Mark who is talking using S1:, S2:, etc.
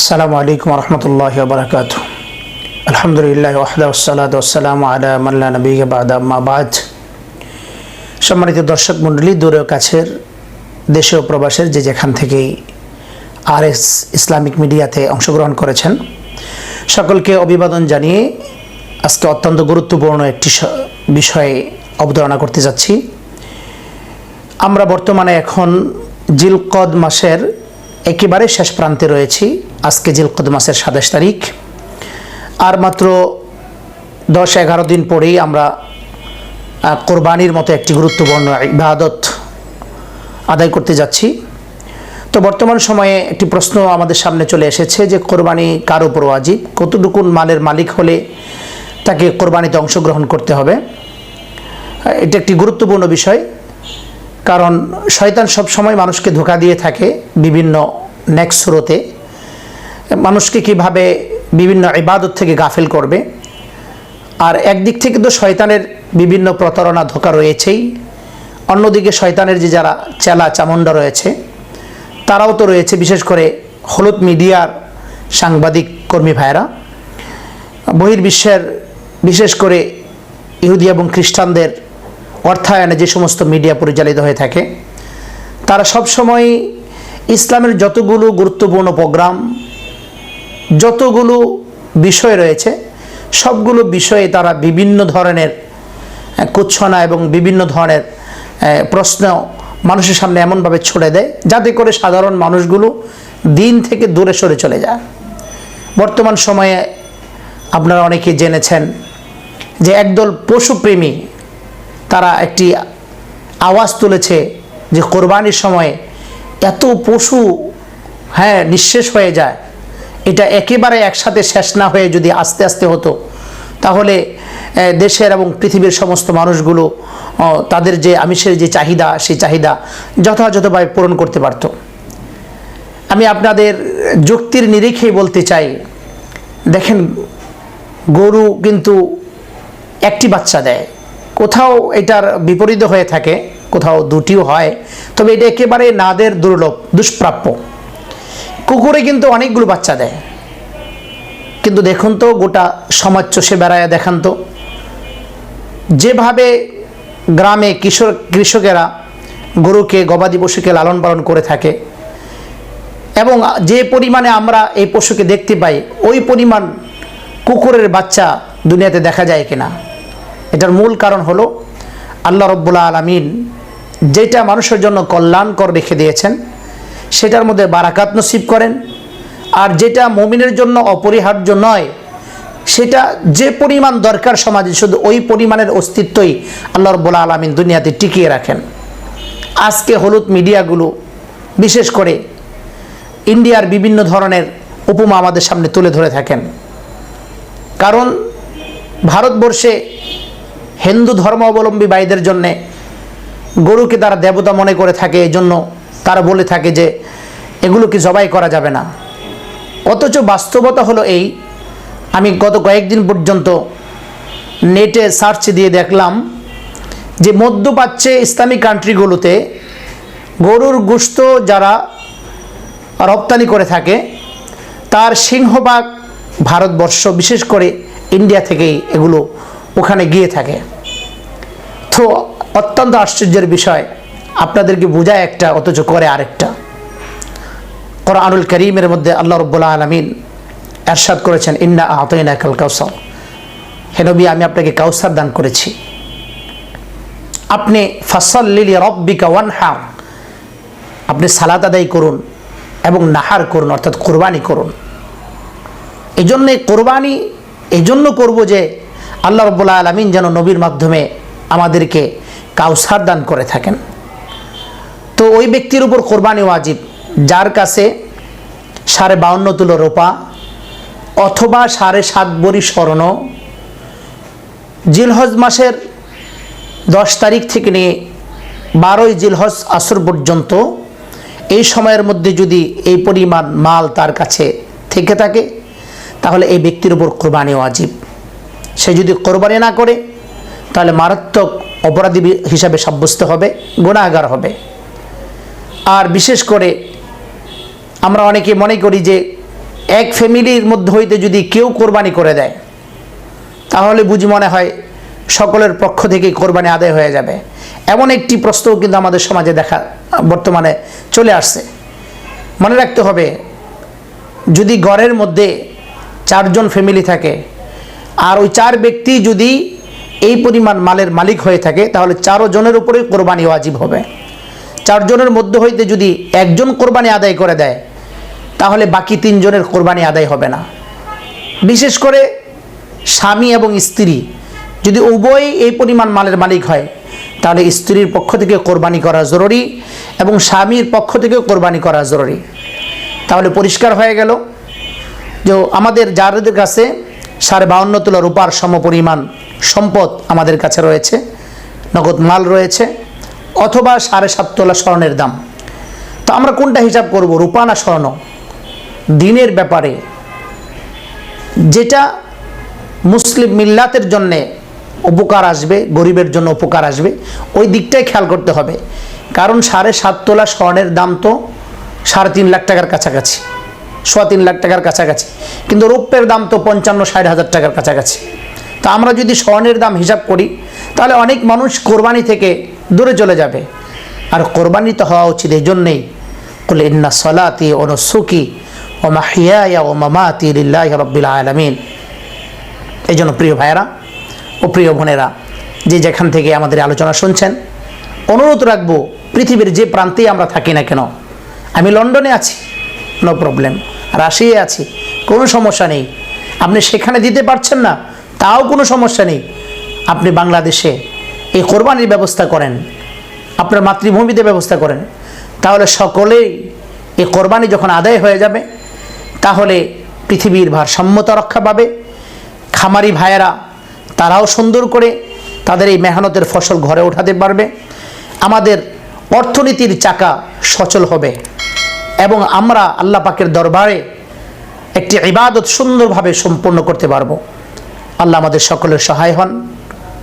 S1: আসসালামু আলাইকুম রহমতুল্লাহ বারকাত আলহামদুলিল্লাহ ওয়াহদা ওসালাদ ওসালাম আলা মাল্লা নবী বাদ মাবাদ সম্মানিত দর্শক মণ্ডলী, দূরে ও কাছের, দেশে ও প্রবাসের যে যেখান থেকেই আর এস ইসলামিক মিডিয়াতে অংশগ্রহণ করেছেন, সকলকে অভিবাদন জানিয়ে আজকে অত্যন্ত গুরুত্বপূর্ণ একটি বিষয়ে অবতারণা করতে যাচ্ছি। আমরা বর্তমানে এখন জিলকদ মাসের একেবারে শেষ প্রান্তে রয়েছি। আজকে জিলকদ মাসের সাতাশ তারিখ। আর মাত্র দশ এগারো দিন পরেই আমরা কোরবানির মতো একটি গুরুত্বপূর্ণ ইবাদত আদায় করতে যাচ্ছি। তো বর্তমান সময়ে একটি প্রশ্ন আমাদের সামনে চলে এসেছে যে, কোরবানি কার উপর ওয়াজিব? কতটুকুন মালের মালিক হলে তাকে কোরবানিতে অংশগ্রহণ করতে হবে? এটা একটি গুরুত্বপূর্ণ বিষয়। কারণ শয়তান সব সময় মানুষকে ধোকা দিয়ে থাকে বিভিন্ন নেক্সট স্রোতে। মানুষকে কীভাবে বিভিন্ন ইবাদত থেকে গাফিল করবে। আর একদিক থেকে তো শয়তানের বিভিন্ন প্রতারণা ধোকা রয়েছেই। অন্যদিকে শয়তানের যে যারা চেলা চামুন্ডা রয়েছে, তারাও তো রয়েছে বিশেষ করে হলুদ মিডিয়ার সাংবাদিক কর্মী ভাইরা বহির্বিশ্বের বিশেষ করে ইহুদি এবং খ্রিস্টানদের অর্থায়নে যে সমস্ত মিডিয়া পরিচালিত হয়ে থাকে, তারা সবসময় ইসলামের যতগুলো গুরুত্বপূর্ণ প্রোগ্রাম যতগুলো বিষয় রয়েছে, সবগুলো বিষয়ে তারা বিভিন্ন ধরনের কুচ্ছনা এবং বিভিন্ন ধরনের প্রশ্ন মানুষের সামনে এমনভাবে ছড়ে দেয়, যাতে করে সাধারণ মানুষগুলো দিন থেকে দূরে সরে চলে যায়। বর্তমান সময়ে আপনারা অনেকে জেনেছেন যে একদল পশুপ্রেমী তারা একটি আওয়াজ তুলেছে যে কোরবানির সময় এত পশু হ্যাঁ নিঃশেষ হয়ে যায়। এটা একেবারে একসাথে শেষ না হয়ে যদি আস্তে আস্তে হতো, তাহলে দেশের এবং পৃথিবীর সমস্ত মানুষগুলো তাদের যে আমিষের যে চাহিদা, সেই চাহিদা যথাযথভাবে পূরণ করতে পারতো। আমি আপনাদের যুক্তির নিরিখেই বলতে চাই, দেখেন, গরু কিন্তু একটি বাচ্চা দেয়। কোথাও এটার বিপরীত হয়ে থাকে, কোথাও দুটিও হয়, তবে এটা একেবারে নাদের দুর্লভ, দুষ্প্রাপ্য। কুকুরে কিন্তু অনেকগুলো বাচ্চা দেয়। কিন্তু দেখুন তো, গোটা সমাজ চষে বেড়ায়, দেখান তো। যেভাবে গ্রামে কিশোর কৃষকেরা গরুকে, গবাদি পশুকে লালন পালন করে থাকে, এবং যে পরিমাণে আমরা এই পশুকে দেখতে পাই, ওই পরিমাণ কুকুরের বাচ্চা দুনিয়াতে দেখা যায় কিনা? এটার মূল কারণ হলো আল্লাহ রব্বুল্লা আলমিন যেটা মানুষের জন্য কল্যাণকর রেখে দিয়েছেন সেটার মধ্যে বারাকাত নসিব করেন। আর যেটা মমিনের জন্য অপরিহার্য নয়, সেটা যে পরিমাণ দরকার সমাজে, শুধু ওই পরিমাণের অস্তিত্বই আল্লাহ রব্বুল্লা আলমিন দুনিয়াতে টিকিয়ে রাখেন। আজকে হলুদ মিডিয়াগুলো, বিশেষ করে ইন্ডিয়ার বিভিন্ন ধরনের উপমা আমাদের সামনে তুলে ধরে থাকেন। কারণ ভারতবর্ষে হিন্দু ধর্মাবলম্বী ভাইদের জন্যে গরুকে তারা দেবতা মনে করে থাকে এই জন্য তারা বলে থাকে যে এগুলোকে জবাই করা যাবে না। অথচ বাস্তবতা হলো এই। আমি গত কয়েকদিন পর্যন্ত নেটে সার্চ দিয়ে দেখলাম যে মধ্যপ্রাচ্যে ইসলামিক কান্ট্রিগুলোতে গরুর গুস্ত যারা রপ্তানি করে থাকে, তার সিংহভাগ ভারতবর্ষ, বিশেষ করে ইন্ডিয়া থেকেই এগুলো ওখানে গিয়ে থাকে। তো অত্যন্ত আশ্চর্যের বিষয় আপনাদেরকে বোঝায় একটা, অথচ করে আরেকটা। কোরআনুল করিমের মধ্যে আল্লাহ রব্বুল্লাহ আলমিন এরশাদ করেছেন, ইন্না আতইনা কাল কাউসার। হে নবী, আমি আপনাকে কাউসার দান করেছি। আপনি ফসল লিলি রব্বিকা ওয়ানহার। আপনি সালাত আদায় করুন এবং নাহার করুন, অর্থাৎ কোরবানি করুন। এই জন্যে কোরবানি এই জন্য করব যে আল্লাহ রব্বুল্লাহ আলমিন যেন নবীর মাধ্যমে আমাদেরকে কাউসার দান করে থাকেন। ওই ব্যক্তির উপর কোরবানি ওয়াজিব। যার কাছে সাড়ে বাউন্ন তুলো রোপা অথবা সাড়ে সাত বড়ি স্বর্ণ। জিলহজ মাসের দশ তারিখ থেকে নিয়ে বারোই জিলহজ আসর পর্যন্ত এই সময়ের মধ্যে যদি এই পরিমাণ মাল তার কাছে থেকে থাকে, তাহলে এই ব্যক্তির উপর কোরবানি ওয়াজিব। সে যদি কোরবানি না করে, তাহলে মারাত্মক অপরাধী হিসাবে সাব্যস্ত হবে গুণাগার হবে। আর বিশেষ করে আমরা অনেকে মনে করি যে এক ফ্যামিলির মধ্যে হইতে যদি কেউ কোরবানি করে দেয়, তাহলে বুঝি মনে হয় সকলের পক্ষ থেকে কোরবানি আদায় হয়ে যাবে। এমন একটি প্রশ্নও কিন্তু আমাদের সমাজে দেখা, বর্তমানে চলে আসছে। মনে রাখতে হবে, যদি ঘরের মধ্যে চারজন ফ্যামিলি থাকে, আর ওই চার ব্যক্তি যদি এই পরিমাণ মালের মালিক হয়ে থাকে, তাহলে চারো জনের উপরে কোরবানি ওয়াজিব হবে। চারজনের মধ্যে হইতে যদি একজন কোরবানি আদায় করে দেয়, তাহলে বাকি তিনজনের কোরবানি আদায় হবে না। বিশেষ করে স্বামী এবং স্ত্রী, যদি উভয় এই পরিমাণ মালের মালিক হয়, তাহলে স্ত্রীর পক্ষ থেকে কোরবানি করা জরুরি এবং স্বামীর পক্ষ থেকে কোরবানি করা জরুরি। তাহলে পরিষ্কার হয়ে গেল যে আমাদের যাদের কাছে সাড়ে বাউন্ন তোলা রূপার সম পরিমাণ সম্পদ আমাদের কাছে রয়েছে, নগদ মাল রয়েছে অথবা সাড়ে সাত তোলা স্বর্ণের দাম। তো আমরা কোনটা হিসাব করব, রূপা না স্বর্ণ? দিনের ব্যাপারে। যেটা মুসলিম মিল্লাতের জন্যে উপকার আসবে, গরিবের জন্য উপকার আসবে, ওই দিকটাই খেয়াল করতে হবে। কারণ সাড়ে সাত তোলা স্বর্ণের দাম তো সাড়ে তিন লাখ টাকার কাছাকাছি, সোয়া তিন লাখ টাকার কাছাকাছি। কিন্তু রৌপ্যের দাম তো পঞ্চান্ন, ষাট হাজার টাকার কাছাকাছি। তো আমরা যদি স্বর্ণের দাম হিসাব করি তাহলে অনেক মানুষ কোরবানি থেকে দূরে চলে যাবে। আর কোরবানি তো হওয়া উচিত এই জন্যেই কুল ইন্না সলাতি ও নসুকি ও মাহিয়া ও মামাতি লিল্লাহ রব্বিল আলমিন। এই জন্য প্রিয় ভাইয়েরা ও প্রিয় বোনেরা, যে যেখান থেকে আমাদের আলোচনা শুনছেন, অনুরোধ রাখব, পৃথিবীর যে প্রান্তেই আমরা থাকি না কেন, আমি লন্ডনে আছি নো প্রবলেম রাশিয়ায় আছি, কোনো সমস্যা নেই। আপনি সেখানে দিতে পারছেন না, তাও কোনো সমস্যা নেই। আপনি বাংলাদেশে এই কোরবানির ব্যবস্থা করেন, আপনার মাতৃভূমিতে ব্যবস্থা করেন, তাহলে সকলেই এই কোরবানি যখন আদায় হয়ে যাবে, তাহলে পৃথিবীর ভারসাম্যতা রক্ষা পাবে। খামারি ভাইয়েরা, তারাও সুন্দর করে তাদের এই মেহনতের ফসল ঘরে ওঠাতে পারবে। আমাদের অর্থনীতির চাকা সচল হবে এবং আমরা আল্লাহ পাকের দরবারে একটি ইবাদত সুন্দরভাবে সম্পূর্ণ করতে পারব। আল্লাহ আমাদের সকলের সহায় হন।